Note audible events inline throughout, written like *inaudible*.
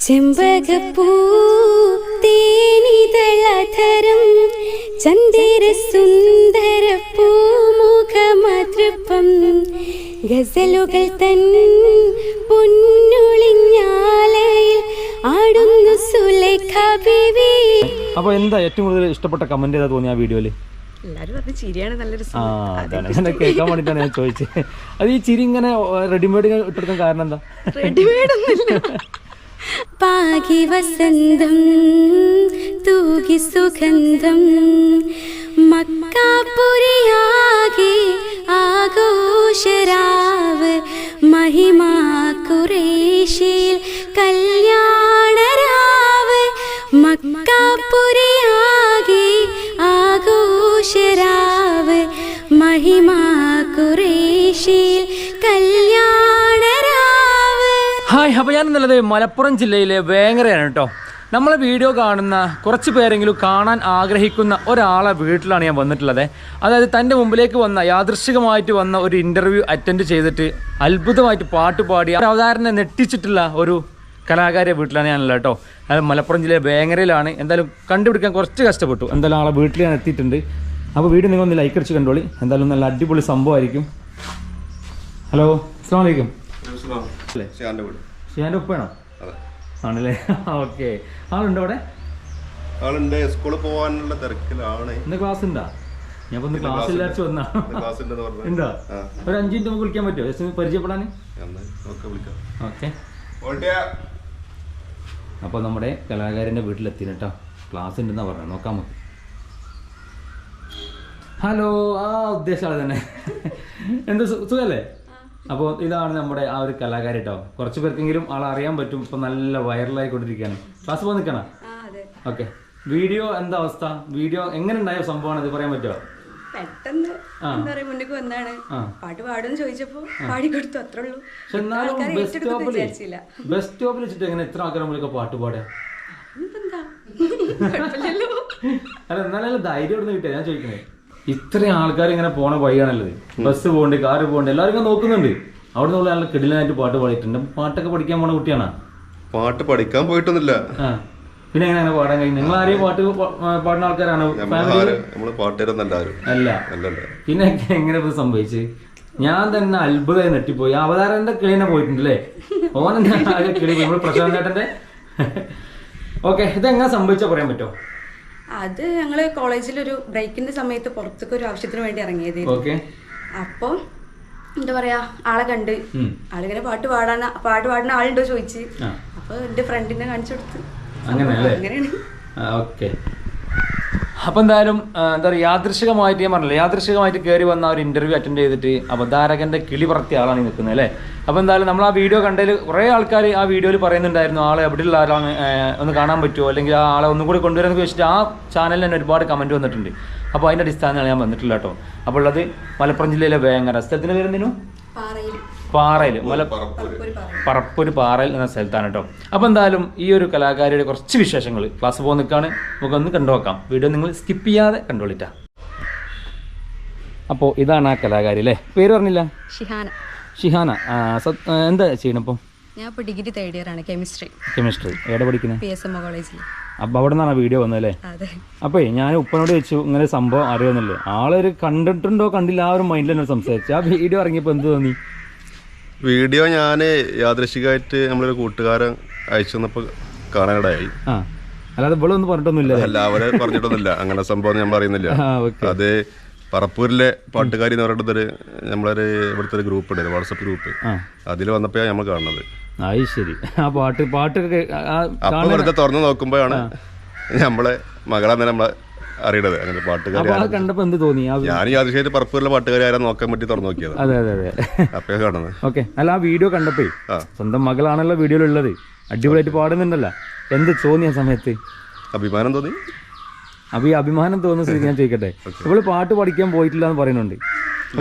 ചെമ്പകപ്പൂ തേനിതളധരം ചന്ദിര സുന്ദര പൂമുഖമതൃപ്പം ഗസലുകൾ തൻ പൊന്നുളിഞ്ഞാലയിൽ ആടുന്നു സുലേഖ ബിവി അപ്പോൾ എന്താ ഏറ്റവും കൂടുതൽ ഇഷ്ടപ്പെട്ട കമന്റ് ഏതാ തോന്നിയ ആ വീഡിയോയിൽ എല്ലാരും പറഞ്ഞ ചിരിയാണ് നല്ലൊരു ആ അതാണ്. അങ്ങനെ കേൾക്കാൻ വേണ്ടിയിട്ടാണ് ഞാൻ ചോദിച്ചത് അത് ഈ ചിരി ഇങ്ങനെ റെഡിമെയ്ഡ് ഇട്ടെടുക്കാൻ കാരണം എന്താ? റെഡിമെയ്ഡ് ഒന്നുമില്ല. പാകി വസന്തം തൂകി സുഗന്ധം. മക്കാപുരിയാകെ ആഘോഷരാവ് മഹിമാ കുറേശിൽ കല്യാണരാവ്. മക്കാപുരിയാകെ ആഘോഷരാവ് മഹിമാ ഹായ് അപ്പോൾ ഞാൻ എന്നുള്ളത് മലപ്പുറം ജില്ലയിലെ വേങ്ങരയാണ് കേട്ടോ. നമ്മളെ വീഡിയോ കാണുന്ന കുറച്ച് പേരെങ്കിലും കാണാൻ ആഗ്രഹിക്കുന്ന ഒരാളെ വീട്ടിലാണ് ഞാൻ വന്നിട്ടുള്ളത്. അതായത് തന്റെ മുമ്പിലേക്ക് വന്ന യാദൃശികമായിട്ട് വന്ന ഒരു ഇന്റർവ്യൂ അറ്റൻഡ് ചെയ്തിട്ട് അത്ഭുതമായിട്ട് പാട്ട് പാടി അവതാരനെ നെട്ടിച്ചിട്ടുള്ള ഒരു കലാകാരിയെ വീട്ടിലാണ് ഞാനുള്ളത് കേട്ടോ. അതായത് മലപ്പുറം ജില്ലയിലെ വേങ്ങരയിലാണ്. എന്തായാലും കണ്ടുപിടിക്കാൻ കുറച്ച് കഷ്ടപ്പെട്ടു. എന്തായാലും ആളെ വീട്ടിൽ ഞാൻ എത്തിയിട്ടുണ്ട്. അപ്പോൾ വീട് നിങ്ങൾ ഒന്ന് ലൈക്ക് അടിച്ച് കണ്ടോളി. എന്തായാലും നല്ല അടിപൊളി സംഭവമായിരിക്കും. ഹലോ അസ്സാം വലൈക്കും അല്ലേ ഷിയാന്റെ ഉപ്പയാണോ ആണല്ലേ? ഓക്കെ. ആളുണ്ടോ അവിടെ? ആളുണ്ട്. സ്കൂളിൽ പോകാനുള്ള തിരക്കിലാണ് ഇന്ന് ക്ലാസ് ഉണ്ടാ ഞാൻ ഇന്ന് ക്ലാസ് ഇല്ലാച്ചു വന്നാ പറഞ്ഞു. ഒരു അഞ്ചു മിനിറ്റ് നമുക്ക് വിളിക്കാൻ പറ്റുമോ? ജസ്റ്റ് ഒന്ന് പരിചയപ്പെടാൻ ഓക്കെ. അപ്പോൾ നമ്മുടെ കലാകാരന്റെ വീട്ടിലെത്തി കേട്ടോ. ക്ലാസ് ഉണ്ടെന്നാ പറഞ്ഞത് നോക്കാം നമുക്ക്. ഹലോ ആ ഉദ്ദേശം ആൾ തന്നെ. എന്താ സുഖല്ലേ? അപ്പോൾ ഇതാണ് നമ്മുടെ ആ ഒരു കലാകാരി കേട്ടോ കുറച്ച് പേർക്കെങ്കിലും ആൾ അറിയാൻ പറ്റും. ഇപ്പൊ നല്ല വൈറലായിക്കൊണ്ടിരിക്കുകയാണ്. ക്ലാസ് പോകാൻ നിൽക്കണം? ഓക്കെ. വീഡിയോ എന്താ അവസ്ഥ? വീഡിയോ എങ്ങനെ ഉണ്ടായ സംഭവമാണ്? ഇത് പറയാൻ പറ്റുമോ പെട്ടെന്ന് എന്താ പറയാ മുന്നിക്ക് വന്നാണ്. പാട്ട് പാടും ചോദിച്ചപ്പോ പാടിക്കൊടുത്തു അത്രേ ഉള്ളൂ. ബസ് സ്റ്റോപ്പിൽ വെച്ചിട്ട് എങ്ങനെ എത്ര പാട്ട് പാടുക? *laughs* അല്ല എന്നാലും ധൈര്യം കിട്ടിയ ഞാൻ ചോദിക്കണേ ഇത്രയും ആൾക്കാർ ഇങ്ങനെ പോണ വഴിയാണല്ലത് ബസ് പോകണ്ട് കാറ് പോകണ്ട് എല്ലാവരും നോക്കുന്നുണ്ട്. അവിടെ നിന്ന് നല്ല കിടിലായിട്ട് പാട്ട് പാടിയിട്ടുണ്ട്. പാട്ടൊക്കെ പഠിക്കാൻ പോണ കുട്ടിയാണ്? പാട്ട് പഠിക്കാൻ പോയിട്ടൊന്നുമില്ല. പിന്നെ എങ്ങനെ അങ്ങനെ പാടാൻ കഴിയും? നിങ്ങൾ ആരെയും പാട്ട് പാടുന്ന ആൾക്കാരാണ്? അല്ല പിന്നെ എങ്ങനെ ഇത് സംഭവിച്ച്? ഞാൻ തന്നെ അത്ഭുതമായി നെട്ടിപ്പോയി അവതാരന്റെ കിളിനെ പോയിട്ടുണ്ടല്ലേ? ഓനെ ആകെ കിളി. നമ്മൾ പ്രശാന്ത് ചേട്ടന്റെ *laughs* ഓക്കെ ഇതെങ്ങനെ സംഭവിച്ചാ പറയാൻ പറ്റുമോ? അത് ഞങ്ങൾ കോളേജിലൊരു ബ്രേക്കിന്റെ സമയത്ത് പുറത്തേക്ക് ഒരു ആവശ്യത്തിന് വേണ്ടി ഇറങ്ങിയത് ഓക്കെ. അപ്പൊ എന്താ പറയാ ആളെ കണ്ട്. ആളിങ്ങനെ പാട്ട് പാടാൻ പാട്ട് പാടുന്ന ആളുണ്ടോ ചോദിച്ച്. അപ്പൊ എന്റെ ഫ്രണ്ടിനെ കാണിച്ചു കൊടുത്ത്. അങ്ങനെയാണ്. ഓക്കെ അപ്പം എന്തായാലും എന്താ പറയുക യാദൃശികമായിട്ട് ഞാൻ പറഞ്ഞില്ല യാദൃശികമായിട്ട് കയറി വന്ന ഒരു ഇന്റർവ്യൂ അറ്റൻഡ് ചെയ്തിട്ട് അവതാരകന്റെ കിളി പറത്തിയ ആളാണ് നിൽക്കുന്നത് അല്ലേ? അപ്പം എന്തായാലും നമ്മൾ ആ വീഡിയോ കണ്ടതിൽ കുറേ ആൾക്കാർ ആ വീഡിയോയിൽ പറയുന്നുണ്ടായിരുന്നു ആളെ എവിടെയുള്ള ആളാണ്? ഒന്ന് കാണാൻ പറ്റുമോ? അല്ലെങ്കിൽ ആ ആളെ ഒന്നും കൂടി കൊണ്ടുവരാൻ വെച്ചിട്ട് ആ ചാനലിൽ തന്നെ ഒരുപാട് കമന്റ് വന്നിട്ടുണ്ട്. അപ്പോൾ അതിന്റെ അടിസ്ഥാനമാണ് ഞാൻ വന്നിട്ടില്ല കേട്ടോ. അപ്പോൾ ഉള്ളത് മലപ്പുറം ജില്ലയിലെ വേങ്ങര. സ്ഥലത്തിന്റെ പേരെന്തിനു? പാറയിൽ മല പറപ്പൂര്. പാറയിൽ എന്ന സ്ഥലത്താണ് കേട്ടോ അപ്പോൾ എന്തായാലും ഈ ഒരു കലാകാരിയുടെ കുറച്ച് വിശേഷങ്ങൾ ക്ലാസ് പോകാൻ നമുക്ക് നമുക്കൊന്ന് കണ്ടുവെക്കാം വീഡിയോ നിങ്ങൾ സ്കിപ്പ് ചെയ്യാതെ കണ്ടോളിട്ടാ. അപ്പോൾ ഇതാണ് ആ കലാകാരി അല്ലേ? പേര് പറഞ്ഞില്ല? ഷിഹാന. ഷിഹാന. എന്താ ചെയ്യണം ഇപ്പോൾ ഞാൻ ഇപ്പോൾ ഡിഗ്രി തേർഡ് ഇയർ ആണ് കെമിസ്ട്രി. കെമിസ്ട്രി. എവിടെ പഠിക്കുന്നത് പി എസ് എം ഒ കോളേജിൽ അപ്പോൾ അവിടെ നിന്നാണ് വീഡിയോ വന്നതല്ലേ? അതെ. അപ്പോൾ ഞാൻ ഉപ്പനോട് വെച്ചു ഇങ്ങനെ സംഭവം അറിയുമെന്നല്ലേ ആളൊരു കണ്ടിട്ടുണ്ടോ കണ്ടില്ല ആ ഒരു മൈൻഡിൽ തന്നെ സംസാരിച്ചു. ആ വീഡിയോ ഇറങ്ങിയപ്പോൾ എന്ത് തോന്നി? വീഡിയോ ഞാൻ യാദൃശികമായിട്ട് നമ്മളൊരു കൂട്ടുകാരൻ അയച്ചു തന്നപ്പോൾ കാണാനിടയായി അല്ലാതെ ഇവിടെ ഒന്നും പറഞ്ഞിട്ടൊന്നുമില്ല. അല്ല അവരെ പറഞ്ഞിട്ടൊന്നുമില്ല. അങ്ങനെ സംഭവം ഞാൻ പറയുന്നില്ല. അത് പറപ്പൂരിലെ പാട്ടുകാരി എന്ന് പറയുന്നത് ഒരു നമ്മളൊരു ഇവിടുത്തെ ഒരു ഗ്രൂപ്പ് ഉണ്ട് വാട്സപ്പ് ഗ്രൂപ്പ് അതിൽ വന്നപ്പോഴാണ് നമ്മൾ കാണുന്നത്. അത് ശരി. ആ പാട്ട് പാട്ടൊക്കെ അപ്പൊ വെറുതെ തുറന്നു നോക്കുമ്പോഴാണ് നമ്മളെ മകളെ നമ്മളെ അറിയണത്. അങ്ങനെ പാട്ടുകാരി കണ്ടപ്പോ എന്ത് തോന്നി? ആ ഞാൻ യാദൃശ്യമായിട്ട് പറപ്പൂരിലെ പാട്ടുകാരി ആരാ നോക്കാൻ പറ്റി തുറന്നു നോക്കിയത്. അതെ അതെ അതെ. അപ്പേ കാണുന്നത്. ഓക്കെ. അല്ല ആ വീഡിയോ കണ്ടപ്പോ. സ്വന്തം മകളാണല്ലോ വീഡിയോയിലുള്ളത്. അടിപൊളിയായിട്ട് പാടുന്നുണ്ടല്ലോ. എന്ത് തോന്നി ആ സമയത്ത്? അഭിമാനം തോന്നി? അപ്പൊ ഈ അഭിമാനം തോന്നുന്ന സ്ഥിതി ഞാൻ ചോദിക്കട്ടെ? *laughs* ഇവൾ പാട്ട് പഠിക്കാൻ പോയിട്ടില്ല എന്ന് പറയുന്നുണ്ട്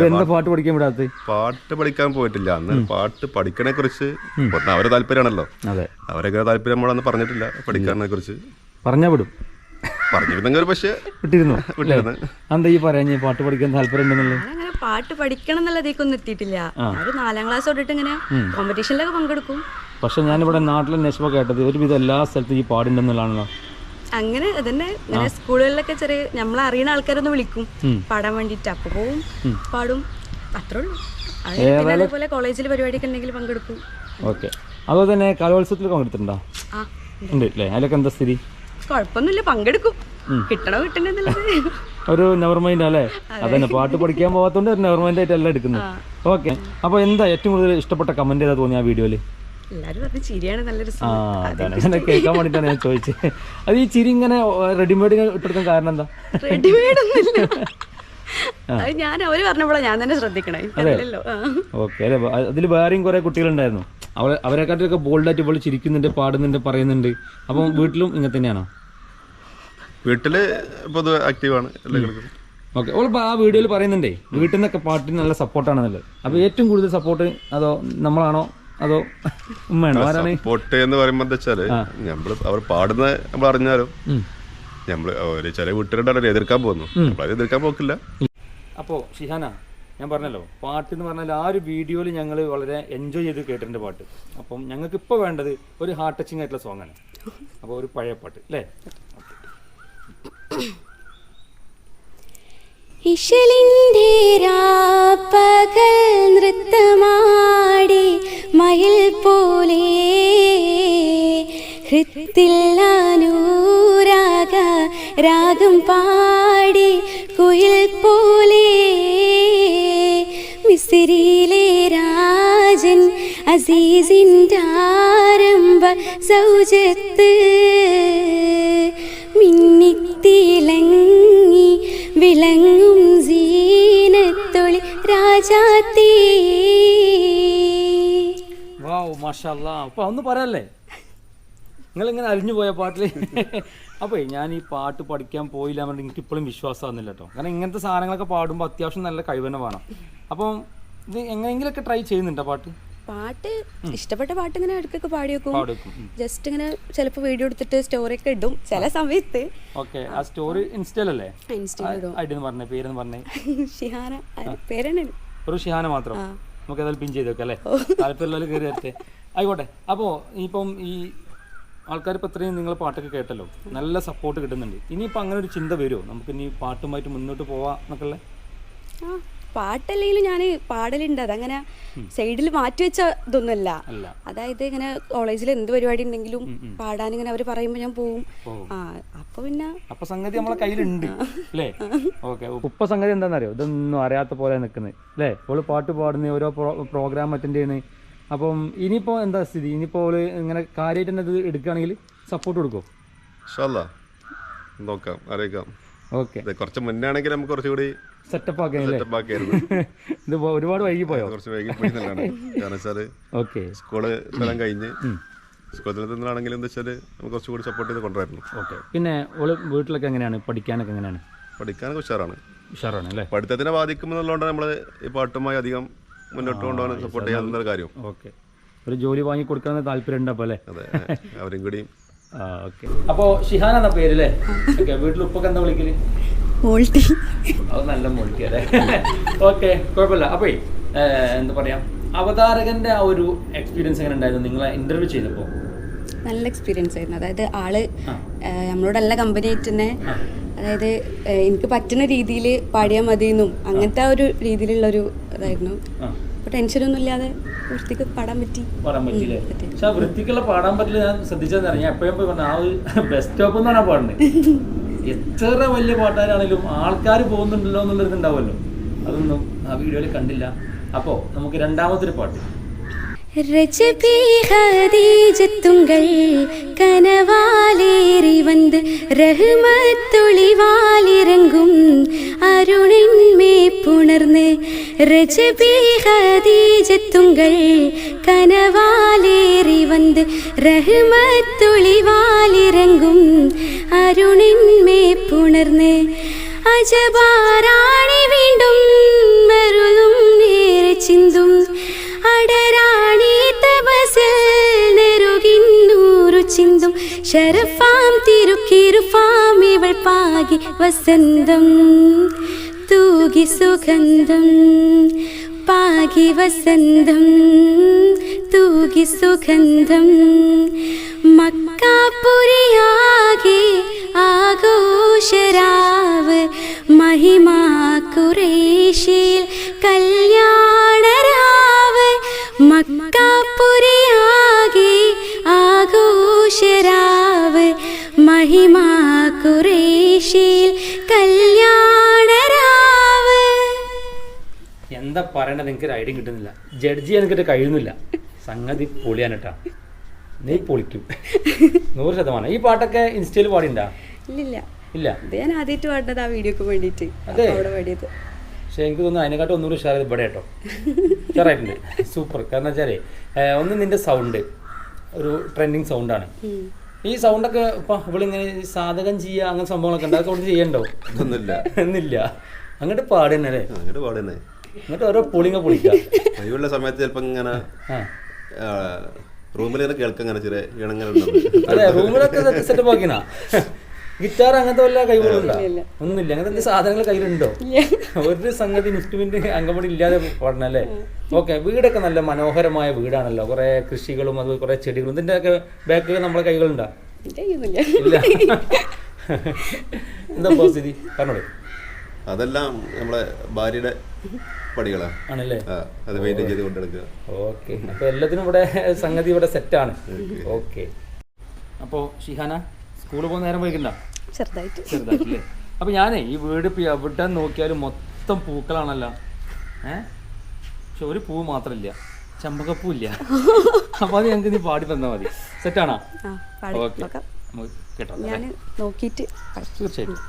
എന്താ പാട്ട് പഠിക്കാൻ വിടാത്ത പാട്ട് പഠിക്കാൻ പോയിട്ടില്ല. അന്ന് പാട്ട് പഠിക്കണെ കുറിച്ച് അവരെ താല്പര്യമാണല്ലോ. അവരൊക്കെ താല്പര്യം നമ്മളന്ന് പറഞ്ഞിട്ടില്ല പഠിക്കാനെ കുറിച്ച് പറഞ്ഞാ വിടും. പറഞ്ഞിരുന്നെങ്കിൽ ഒരു പക്ഷേ. വിട്ടിരുന്നു. വിട്ടിരുന്നു. എന്താ ഈ പറയാൻ? പാട്ട് പഠിക്കാൻ താല്പര്യം ഉണ്ടെന്നുള്ളത്? അങ്ങനെ പാട്ട് പഠിക്കണം എന്നുള്ളതേക്കൊന്നും എത്തിയിട്ടില്ല. ഒരു നാലാം ക്ലാസ് തൊട്ടിട്ട് ഇങ്ങനെ കോമ്പറ്റീഷനിലൊക്കെ പങ്കെടുക്കും. പക്ഷെ ഞാനിവിടെ നാട്ടിലെ അന്വേഷിച്ചപ്പോൾ കേട്ടത് ഒരുവിധം എല്ലാ സ്ഥലത്തും ഈ പാടുണ്ടെന്നുള്ളതാണല്ലോ. അങ്ങനെ അതന്നെ ഇങ്ങനെ സ്കൂളുകളിലൊക്കെ ചെറിയ നമ്മളെ അറിയുന്ന ആൾക്കാരൊന്ന് വിളിക്കും. പാടാൻ വേണ്ടിയിട്ട്. അപ്പൊ പോവും പാടും. അത്രേ ഉള്ളൂ. അതേപോലെ കോളേജിൽ പരിപാടിയൊക്കെ ഉണ്ടെങ്കിൽ പങ്കെടുക്കും. ഓക്കെ. അതുപോലെ തന്നെ കലോത്സവത്തിൽ പങ്കെടുത്തിട്ടുണ്ടോ? ആ ഉണ്ട്. അല്ലേ അതിലൊക്കെ എന്താ സ്ഥിതി? കുഴപ്പമൊന്നുമില്ല പങ്കെടുക്കും. കിട്ടണോ കിട്ടണെന്നുള്ളത് ഒരു നെവർ മൈൻഡ് അല്ലേ? അതന്നെ പാട്ട് പഠിക്കാൻ പോകാത്തോണ്ട് ഒരു നെവർ മൈൻഡ് ആയിട്ടല്ല എടുക്കുന്നത്. ഓക്കെ അപ്പൊ എന്താ ഏറ്റവും കൂടുതൽ ഇഷ്ടപ്പെട്ട കമന്റ് ഏതാ തോന്നിയ ആ കേൾക്കാൻ വേണ്ടിയിട്ടാണ് ഞാൻ ചോദിച്ചത്. അത് ഈ ചിരി ഇങ്ങനെ റെഡിമെയ്ഡ് ഇട്ടെടുക്കാൻ കാരണം എന്താ? റെഡിമെയ്ഡ് ഒന്നുമില്ല. അത് ഞാൻ അവർ പറഞ്ഞപ്പോഴാണ് ഞാൻ തന്നെ ശ്രദ്ധിക്കണേ. ഓക്കെ അല്ലേ? അതിൽ വേറെയും കുറെ കുട്ടികളുണ്ടായിരുന്നു. അവർ അവരെക്കാട്ടിലൊക്കെ ബോൾഡായിട്ട് ഇവൾ ചിരിക്കുന്നുണ്ട് പാടുന്നുണ്ട് പറയുന്നുണ്ട്. അപ്പം വീട്ടിലും ഇങ്ങനെ തന്നെയാണോ? വീട്ടിൽ പൊതുവെ ആക്റ്റീവാണ് ഓക്കെ ഓൾ ആ വീഡിയോയിൽ പറയുന്നുണ്ടേ വീട്ടിൽ നിന്നൊക്കെ പാട്ടിന് നല്ല സപ്പോർട്ടാണെന്നുള്ളത് അപ്പോൾ ഏറ്റവും കൂടുതൽ സപ്പോർട്ട് അതോ നമ്മളാണോ? അതോ ഉമ്മയാണോ? ആരാണ്? സപ്പോർട്ട് എന്ന് പറയുമ്പോൾ എന്താ വെച്ചാൽ നമ്മൾ അവർ പാടുന്ന നമ്മൾ അറിഞ്ഞാലും നമ്മൾ ഒരു ചില വീട്ടുകാരുടെ എതിർക്കാൻ പോകുന്നു. നമ്മളത് എതിർക്കാൻ പോക്കില്ല. അപ്പോൾ ഷിഹാന ഞാൻ പറഞ്ഞല്ലോ പാട്ട് എന്ന് പറഞ്ഞാൽ ആ ഒരു വീഡിയോയിൽ ഞങ്ങൾ വളരെ എൻജോയ് ചെയ്ത് കേട്ടിട്ടുണ്ട് പാട്ട്. അപ്പം ഞങ്ങൾക്ക് ഇപ്പോൾ വേണ്ടത് ഒരു ഹാർട്ട് ടച്ചിങ് ആയിട്ടുള്ള സോങ് ആണ്. അപ്പോൾ ഒരു പഴയ പാട്ട് അല്ലേ? ഇശലിന്റെ രാപ്പകൽ നൃത്തമാടി മയിൽ പോലെ ഹൃത്തിൽ അനുരാഗ രാഗം പാടി മിസ്രിയിലെ രാജൻ അസീസിന്റെ ആരംഭ സൗജത്ത്. മിന്നിത്തിലങ്ങി വിളങ്ങും സീനത്തൊളി രാജാത്തീ. വാവ് മാഷല്ല. അപ്പോൾ ഒന്ന് പറയല്ലേ? നിങ്ങളിങ്ങനെ അരിഞ്ഞു പോയ പാട്ടിൽ അപ്പോൾ ഞാൻ ഈ പാട്ട് പഠിക്കാൻ പോയില്ല എനിക്ക് ഇപ്പോഴും വിശ്വാസമാകുന്നില്ല കേട്ടോ. കാരണം ഇങ്ങനത്തെ സാധനങ്ങളൊക്കെ പാടുമ്പോൾ അത്യാവശ്യം നല്ല കഴിവന വേണം. അപ്പം ഇത് എങ്ങനെയെങ്കിലൊക്കെ ട്രൈ ചെയ്യുന്നുണ്ടോ പാട്ട്? പാട്ട് ഇഷ്ടപ്പെട്ട പാട്ട് ഇങ്ങനെ ഇടയ്ക്കൊക്കെ പാടി വെക്കും. ജസ്റ്റ് ഇങ്ങനെ ചിലപ്പോൾ വീഡിയോ എടുത്തിട്ട് സ്റ്റോറി ഒക്കെ ഇടും ചില സമയത്ത്. ഓക്കെ ആ സ്റ്റോറി ഇൻസ്റ്റയിലല്ലേ ഇൻസ്റ്റയിൽ ഇടും. പറഞ്ഞേ പേരെന്ന് പറഞ്ഞേ. *laughs* ഷിഹാന പേരാണ് ഒരു ഷിഹാന മാത്രം. നമുക്ക് ഏതായാലും പിൻ ചെയ്ത് വെക്കാം അല്ലേ? *laughs* താല്പര്യമുള്ള കയറി വരട്ടെ. ആയിക്കോട്ടെ അപ്പോൾ ഇപ്പം ഈ ആൾക്കാർ ഇപ്പം ഇത്രയും നിങ്ങൾ പാട്ടൊക്കെ കേട്ടല്ലോ. നല്ല സപ്പോർട്ട് കിട്ടുന്നുണ്ട്. ഇനിയിപ്പോൾ അങ്ങനെ ഒരു ചിന്ത വരുമോ നമുക്ക് ഇനി പാട്ടുമായിട്ട് മുന്നോട്ട് പോവാം എന്നൊക്കെ ഉള്ളത് പാട്ടല്ലെങ്കിലും ഞാൻ പാടലുണ്ട്. അതങ്ങനെ സൈഡിൽ മാറ്റി വെച്ച ഇതൊന്നുമല്ല. അല്ല. അതായത് ഇങ്ങനെ കോളേജിൽ എന്ത് പരിപാടി ഉണ്ടെങ്കിലും പാടാൻ ഇങ്ങനെ അവർ പറയുമ്പോൾ ഞാൻ പോവും. ആ അപ്പൊ പിന്നെ അപ്പൊ സംഗതി നമ്മളെ കയ്യിലുണ്ട്. അല്ലേ? ഓക്കെ. ഉപ്പ. സംഗതി എന്താണെന്നറിയോ ഇതൊന്നും അറിയാത്ത പോലെ നിൽക്കുന്നത് അല്ലേ? ഓൾ പാട്ട് പാടുന്ന ഓരോ പ്രോഗ്രാം അറ്റൻഡ് ചെയ്യുന്നത് അപ്പം ഇനിയിപ്പോ എന്താ സ്ഥിതി? ഇനിയിപ്പോൾ ഓൾ ഇങ്ങനെ കാര്യമായിട്ട് തന്നെ ഇത് എടുക്കുകയാണെങ്കിൽ സപ്പോർട്ട് കൊടുക്കും? നോക്കാം. അറിയിക്കാം. ഓക്കെ. കുറച്ച് മുന്നേ ആണെങ്കിൽ നമുക്ക് കുറച്ചുകൂടി സെറ്റപ്പ് ആക്കിയായിരുന്നു *laughs* ഇത് ഒരുപാട് വൈകി പോയോ? കുറച്ച് വൈകി പോയി എന്നുള്ളതാണ്. കാരണം വെച്ചാൽ ഓക്കെ. സ്കൂൾ എല്ലാം കഴിഞ്ഞ് സ്കൂൾ തലത്തിലാണെങ്കിലും എന്താ വെച്ചാൽ നമുക്ക് കുറച്ചുകൂടി സപ്പോർട്ട് ചെയ്ത് കൊണ്ടുവരായിരുന്നു ഓക്കെ. പിന്നെ ഓൾ വീട്ടിലൊക്കെ എങ്ങനെയാണ്? പഠിക്കാനൊക്കെ എങ്ങനെയാണ്? പഠിക്കാനൊക്കെ ഉഷാറാണ്. ഉഷാറാണ് അല്ലേ? പഠിത്തത്തിനെ ബാധിക്കുമെന്നുള്ളതുകൊണ്ടാണ് നമ്മൾ ഈ പാട്ടുമായി അധികം മുന്നോട്ട് കൊണ്ടുപോകാൻ സപ്പോർട്ട് ചെയ്യാവുന്ന ഒരു കാര്യം. ഓക്കെ. ഒരു ജോലി വാങ്ങി കൊടുക്കാൻ താല്പര്യം ഉണ്ട് അല്ലേ? അതെ അവരും കൂടി അപ്പോൾ ഷിഹാന എന്ന പേരല്ലേ വീട്ടിൽ ഉപ്പൊക്കെ എന്താ വിളിക്കൽ? അത് നല്ല മോൾട്ടി അല്ലേ? ഓക്കെ കുഴപ്പമില്ല. അപ്പോഴേ എന്താ പറയാ അവതാരകന്റെ ആ ഒരു എക്സ്പീരിയൻസ് എങ്ങനെ ഉണ്ടായിരുന്നു? നിങ്ങളെ ഇന്റർവ്യൂ ചെയ്തപ്പോൾ നല്ല എക്സ്പീരിയൻസ് ആയിരുന്നു. അതായത് ആൾ ആ. ആ, നമ്മളോട് നല്ല കമ്പനി ആയിട്ട് തന്നെ അതായത് എനിക്ക് പറ്റുന്ന രീതിയിൽ പാടിയാൽ മതിയെന്നും അങ്ങനത്തെ ആ ഒരു രീതിയിലുള്ള ഒരു ഇതായിരുന്നു. അപ്പോൾ ടെൻഷനൊന്നും ഇല്ലാതെ വൃത്തിക്ക് പാടാൻ പറ്റി. പാടാൻ പറ്റില്ലേ പറ്റി. പക്ഷെ ആ വൃത്തിക്കുള്ള പാടാൻ പറ്റില്ല ഞാൻ ശ്രദ്ധിച്ചതെന്ന് അറിയാം എപ്പോഴും പോയി പറഞ്ഞു ആ ഒരു ബസ് സ്റ്റോപ്പ് എന്നാണ് പാടുന്നത് എത്ര വലിയ പാട്ടുകാരാണെങ്കിലും ആൾക്കാർ പോകുന്നുണ്ടല്ലോ എന്നുള്ളത് ഉണ്ടാവുമല്ലോ അതൊന്നും ആ വീഡിയോയിൽ കണ്ടില്ല. അപ്പോ നമുക്ക് രണ്ടാമത്തെ ഒരു പാട്ട്. ഹദീജത്തുങ്കൾ കനവാലേറി വന്ന് റഹ്മത്തൊളിവാലിറങ്ങും അരുണിന്മേ അരുണിന്മേ പുണർന്ന് അജബാറാണി ശരഫാം തിരുക്കിരുഫാം ഇവൾ പാകി വസന്തം തൂകി സുഗന്ധം പാകി വസന്തം തൂകി സുഗന്ധം. മക്കാപുരിയാകെ ആഘോഷരാവ് മഹിമാ കുറേശിൽ കല്യാണരാവ് എന്താ പറയണത് എനിക്ക് ഒരു ഐഡിയ കിട്ടുന്നില്ല. ജഡ്ജി എനിക്കിട്ട് കഴിയുന്നില്ല. സംഗതി പൊളിയാനട്ടാ കേട്ടാ. നീ പൊളിക്കും. നൂറ് ശതമാനം. ഈ പാട്ടൊക്കെ ഇൻസ്റ്റയിൽ പാടിണ്ടാ? ഇല്ലില്ല. ഇല്ല. ഇത് ഞാൻ ആദ്യമായിട്ട് പാടുന്നത് ആ വീഡിയോക്ക് വേണ്ടിയിട്ട്. അതെ. അവിടെ പാടിയത്. പക്ഷെ എനിക്ക് തോന്നുന്നു അതിനെക്കാട്ടും ഒന്നുകൂടി ഉഷാറായത് ഇവിടെ കേട്ടോ. ഉഷാറായിട്ടുണ്ട്. സൂപ്പർ. കാരണം വെച്ചാലേ ഏഹ്, ഒന്ന് നിന്റെ സൗണ്ട് ഒരു ട്രെൻഡിങ് സൗണ്ടാണ് ഈ സൗണ്ടൊക്കെ ഇപ്പൊ ഇവളിങ്ങനെ ഈ സാധകം ചെയ്യുക അങ്ങനെ സംഭവങ്ങളൊക്കെ ഉണ്ട്. അതൊക്കെ ഇവിടെ ചെയ്യണ്ടോ? ഒന്നില്ല എന്നില്ല. അങ്ങോട്ട് പാടുന്നല്ലേ? അങ്ങോട്ട് പാടുന്നേ. എന്നിട്ട് ഓരോ പൊളിങ്ങ പൊളിക്കുക ഒഴിവുള്ള സമയത്ത് ചിലപ്പോൾ ഇങ്ങനെ ആ. റൂമിൽ ഇങ്ങനെ കേൾക്കാൻ ഇങ്ങനെ ചെറിയ ഇണങ്ങൾ അതെ റൂമിലൊക്കെ സെറ്റപ്പ് ആക്കിനാ ഗിറ്റാർ അങ്ങനത്തെ വല്ല കൈകളുണ്ടോ ഒന്നുമില്ല. അങ്ങനത്തെ എന്റെ സാധനങ്ങൾ കയ്യിലുണ്ടോ? ഒരു സംഗതി ഇൻസ്ട്രുമെന്റ് അങ്കമണി ഇല്ലാതെ പാടണല്ലേ ഓക്കെ വീടൊക്കെ നല്ല മനോഹരമായ വീടാണല്ലോ. കുറെ കൃഷികളും അത് കുറെ ചെടികളും. ഇതിന്റെ ഒക്കെ ബാക്കിൽ നമ്മളെ കൈകളുണ്ടോ? ഇല്ല. എന്താ സ്ഥിതി? പറഞ്ഞോളൂ. അതെല്ലാം നമ്മളെ ഭാര്യയുടെ പണികളാണ് ആണല്ലേ? ആ അത് മെയിന്റെയിൻ ചെയ്ത് കൊണ്ടെടുക്കുക ഓക്കെ. അപ്പൊ എല്ലാത്തിനും ഇവിടെ സംഗതി ഇവിടെ സെറ്റാണ് ഓക്കെ. അപ്പോ ഷിഹാന സ്കൂളിൽ പോകുന്ന നേരം വൈകിട്ടുണ്ടോ ചെറുതായിട്ട്. ചെറുതായിട്ടില്ലേ? അപ്പൊ ഞാനേ ഈ വീട് എവിടെ നോക്കിയാലും മൊത്തം പൂക്കളാണല്ലോ. ഏ? പക്ഷെ ഒരു പൂവ് മാത്രമില്ല. ചമ്പകപ്പൂ ഇല്ല. അപ്പൊ അത് ഞങ്ങൾക്ക് നീ പാടി തന്നാ മതി. സെറ്റാണോ ആ പാടി ഓക്കെ. കേട്ടോ. ഞാൻ നോക്കിയിട്ട് പാടാം. തീർച്ചയായിട്ടും.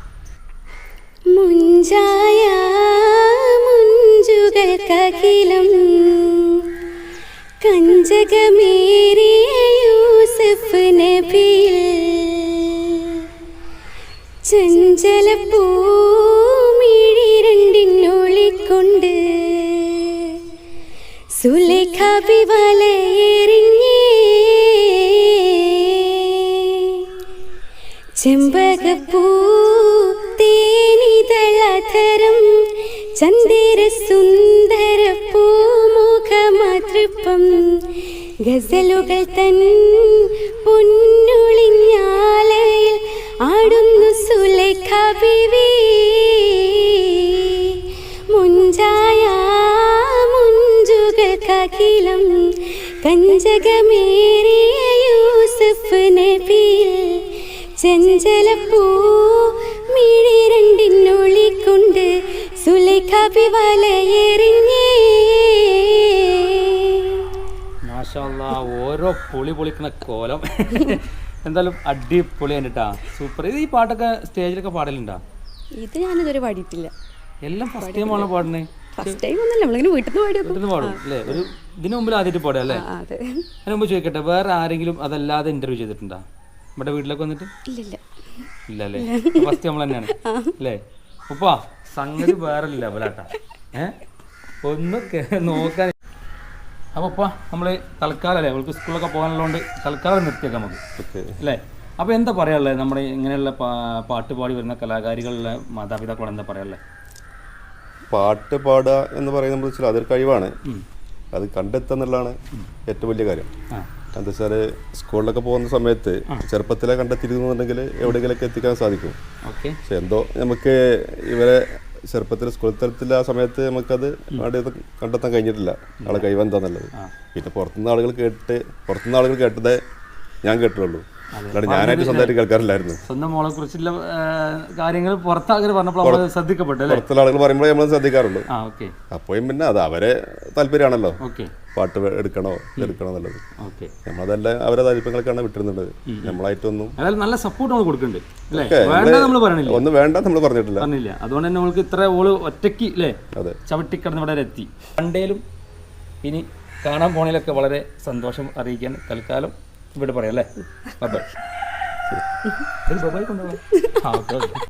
മുഞ്ചുകൾക്കഖിലം കഞ്ചകമേറിയ യൂസഫ് നബിയിൽ ചഞ്ചല പൂമിഴി രണ്ടിനൊളിക്കൊണ്ട് സുലേഖ വലയെറിഞ്ഞേ ചെമ്പകപ്പൂ തേനിതളധരം ചന്ദിര സുന്ദര പൂമുഖമാതൃപ്പം ഗസലുകൾ തൻ പൊന്നുളിഞ്ഞാലയിൽ ആടുന്നു സുലേഖ ബിവി മുഞ്ചായ മുഞ്ചുകൾക്കഖിലം കഞ്ചകമേറിയ യൂസഫ് നബിയിൽ ചെഞ്ചലപ്പൂ മിഴി രണ്ടിനൊളിക്കൊണ്ട് സുലൈഖാബി വലയെറിഞ്ഞേ മാഷാല്ലാ ഓരോ പൊളി പൊളിക്കണ കോലം. എന്തായാലും അടിപൊളി കണ്ടിട്ടാ. സൂപ്പർ. ഇത് ഈ പാട്ടൊക്കെ സ്റ്റേജിലൊക്കെ പാടലുണ്ടോ? ഇത് ഞാനിതുവരെ പാടിയിട്ടില്ല. എല്ലാം ഫസ്റ്റ് ടൈം ആണോ പാടുന്നത് ഫസ്റ്റ് ടൈം ഒന്നല്ല നമ്മളിങ്ങനെ വീട്ടിൽ നിന്ന് പാടി വീട്ടിൽ പാടും അല്ലേ? ഒരു ഇതിനു മുമ്പിൽ ആദ്യമായിട്ട് പാടുക അല്ലേ? അതിന് മുമ്പ് ചോദിക്കട്ടെ വേറെ ആരെങ്കിലും അതല്ലാതെ ഇന്റർവ്യൂ ചെയ്തിട്ടുണ്ടോ? നമ്മുടെ വീട്ടിലൊക്കെ വന്നിട്ട്? ഇല്ലില്ല. ഇല്ല അല്ലേ ഫസ്റ്റ് നമ്മൾ തന്നെയാണ്. അല്ലേ? ഉപ്പാ സംഗതി വേറെ ലെവലാട്ടാ ഏ? ഒന്ന് കേ- നോക്കാൻ. അപ്പൊ ഉപ്പാ നമ്മൾ തൽക്കാലം അല്ലേ അവൾക്ക് സ്കൂളൊക്കെ പോകാനുള്ളതുകൊണ്ട് തൽക്കാലം നിർത്തിയേക്കാം നമുക്ക്. അല്ലേ? അപ്പൊ എന്താ പറയാനുള്ളത് നമ്മുടെ ഇങ്ങനെയുള്ള പാട്ട് പാടി വരുന്ന കലാകാരികളുടെ മാതാപിതാക്കളോട് എന്താ പറയാനുള്ളത് പാട്ട് പാടുക എന്ന് പറയുന്നത് അതൊരു കഴിവാണ്. അത് കണ്ടെത്തുക എന്നുള്ളതാണ് ഏറ്റവും വലിയ കാര്യം. എന്താ വെച്ചാൽ സ്കൂളിലൊക്കെ പോകുന്ന സമയത്ത് ചെറുപ്പത്തിലെ കണ്ടെത്തിയിരുന്നുണ്ടെങ്കിൽ എവിടെയെങ്കിലൊക്കെ എത്തിക്കാൻ സാധിക്കും. പക്ഷെ എന്തോ നമുക്ക് ഇവരെ ചെറുപ്പത്തിൽ സ്കൂൾ തലത്തിൽ ആ സമയത്ത് നമുക്കത് അവിടെ കണ്ടെത്താൻ കഴിഞ്ഞിട്ടില്ല. ആളെ കൈവന്താന്നുള്ളത്. പിന്നെ പുറത്തുനിന്ന് ആളുകൾ കേട്ട് പുറത്തുനിന്ന് ആളുകൾ കേട്ടതേ ഞാൻ കേട്ടിട്ടുള്ളൂ. അല്ലാണ്ട് ഞാനായിട്ട് സ്വന്തമായിട്ട് കേൾക്കാറില്ലായിരുന്നു. സ്വന്തം മോളെ കുറിച്ചുള്ള കാര്യങ്ങൾ പുറത്താകര് പറഞ്ഞപ്പോൾ നമ്മൾ ശ്രദ്ധിക്കപ്പെട്ടു അല്ലേ? പുറത്തുള്ള ആളുകൾ പറയുമ്പോഴേ നമ്മൾ ശ്രദ്ധിക്കാറുള്ളൂ. ആ ഓക്കെ. അപ്പോഴും പിന്നെ അത് അവരെ താല്പര്യമാണല്ലോ. ഓക്കെ. പാട്ട് എടുക്കണോ എടുക്കണോ എന്നുള്ളത്. നമ്മളതല്ല അവരെ താല്പര്യങ്ങൾക്കാണ് വിട്ടിരുന്നത്. നമ്മളായിട്ടൊന്നും നല്ല സപ്പോർട്ട് നമ്മൾ കൊടുക്കുന്നുണ്ട്. ഒന്നും വേണ്ട നമ്മൾ പറഞ്ഞിട്ടില്ല. പറഞ്ഞില്ല. അതുകൊണ്ട് തന്നെ നമ്മൾക്ക് ഇത്ര ഓൾ ഒറ്റയ്ക്ക് അല്ലേ? അതെ. ചവിട്ടിക്കിടന്ന് ഇവിടെ എത്തി. പണ്ടേലും ഇനി കാണാൻ പോണേലൊക്കെ വളരെ സന്തോഷം അറിയിക്കാൻ തൽക്കാലം ഇവിടെ പറയാം അല്ലേ? ബൈ ബൈ കൊണ്ടുപോകാം.